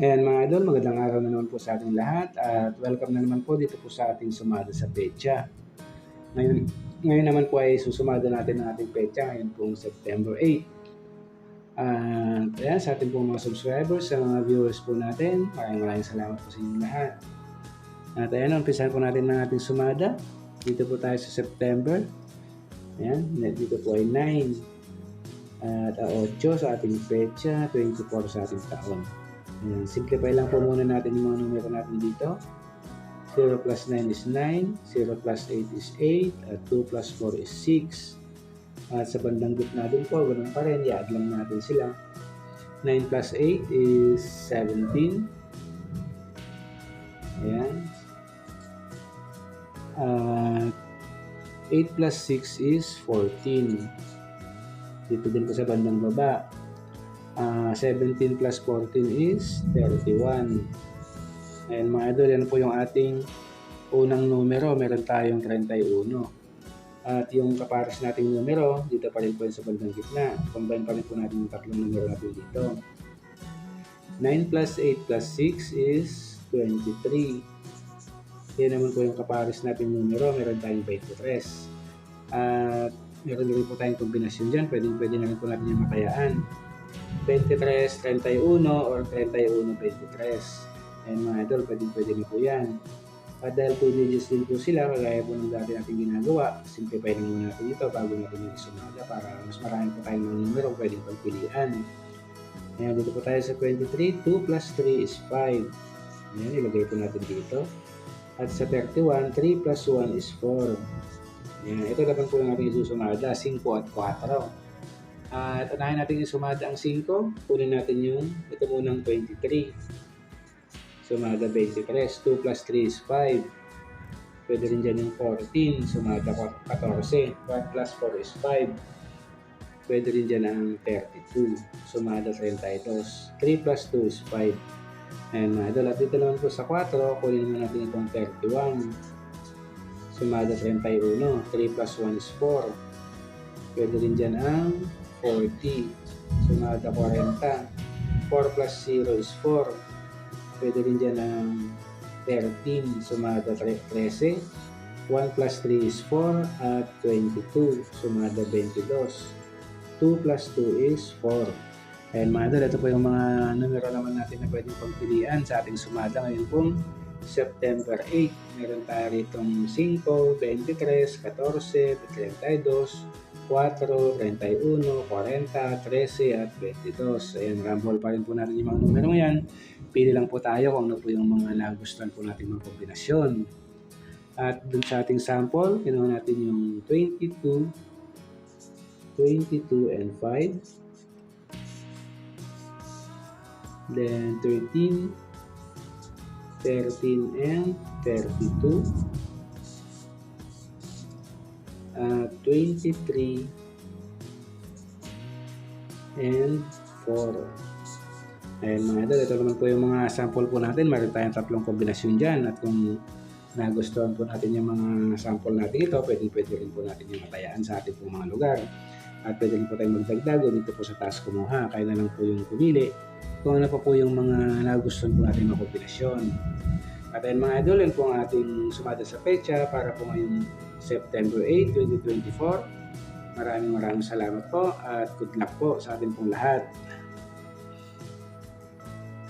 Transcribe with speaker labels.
Speaker 1: Ayan mga idol, magandang araw na naman po sa ating lahat at welcome na naman po dito po sa ating sumada sa pecha. Ngayon, ngayon naman po ay susumada natin ang ating pecha ngayon pong September 8. At ayan, sa ating pong mga subscribers, sa mga viewers po natin, maraming maraming salamat po sa inyong lahat. At ayan, umpisahan po natin ng ating sumada. Dito po tayo sa September. Ayan, dito po ay 9 at uh, 8 sa ating pecha, 24 sa ating taon. Ayan, simplify lang po muna natin yung mga numero natin dito. 0 plus 9 is 9, 0 plus 8 is 8, at 2 plus 4 is 6. At sa bandang gitna din po, ganun pa rin, i-add lang natin sila. 9 plus 8 is 17. Ayan. At 8 plus 6 is 14. Dito din po sa bandang baba, Uh, 17 plus 14 is 31. And mga idol, yan po yung ating unang numero. Meron tayong 31. At yung kapares nating numero, dito pa rin po yung sa bandang gitna. Combine pa rin po natin yung tatlong numero natin dito. 9 plus 8 plus 6 is 23. Yan naman po yung kapares nating numero. Meron tayong 23. At meron din po tayong kombinasyon dyan. Pwede, pwede na rin po natin yung makayaan. 23-31 or 31-23. Ayan mga idol, pwede pwede na po yan. At dahil 2 digits din po sila, kagaya po ng dati natin ginagawa, simplify lang muna natin ito bago natin yung isumada para mas marami po tayong mga numero pwedeng pagpilian. Ayan, dito po tayo sa 23, 2 plus 3 is 5. Ayan, ilagay po natin dito. At sa 31, 3 plus 1 is 4. Ayan, ito naman po yung ating isusumada, 5 at 4. At unahin natin yung sumada ang 5. Kunin natin yung ito munang 23. Sumada 23. 2 plus 3 is 5. Pwede rin dyan yung 14. Sumada 14. 1 plus 4 is 5. Pwede rin dyan ang 32. Sumada 32. 3 plus 2 is 5. And mga idol, at dito naman po sa 4, kunin naman natin itong 31. Sumada 31. 3 plus 1 is 4. Pwede rin dyan ang 40. Sumada 40. 4 plus 0 is 4. Pwede rin dyan ng 13. Sumada 13. 1 plus 3 is 4 at 22. Sumada 22. 2 plus 2 is 4. Ayan mga idol, ito po yung mga numero naman natin na pwedeng pagpilian sa ating sumada ngayon pong September 8. Meron tayo ritong 5, 23, 14, 32, 4, 31, 40, 13 at 22. Ayan, rumble pa rin po natin yung mga numero yan. Pili lang po tayo kung ano po yung mga nagustuhan po natin mga kombinasyon. At dun sa ating sample, kinuha natin yung 22, 22 and 5. Then 13, 13 and 32 uh, 23 and 4. Ayan mga idol, ito naman po yung mga sample po natin. Meron tayong tatlong kombinasyon dyan at kung nagustuhan po natin yung mga sample natin ito, pwede pwede rin po natin yung matayaan sa ating mga lugar. At pwede rin po tayong magdagdag dito po sa taas kumuha. Kaya na lang po yung pumili kung ano pa po yung mga nagustuhan po natin mga kombinasyon. At ayun mga idol, yun po ang ating sumada sa pecha para po ngayong September 8, 2024. Maraming maraming salamat po at good luck po sa ating pong lahat.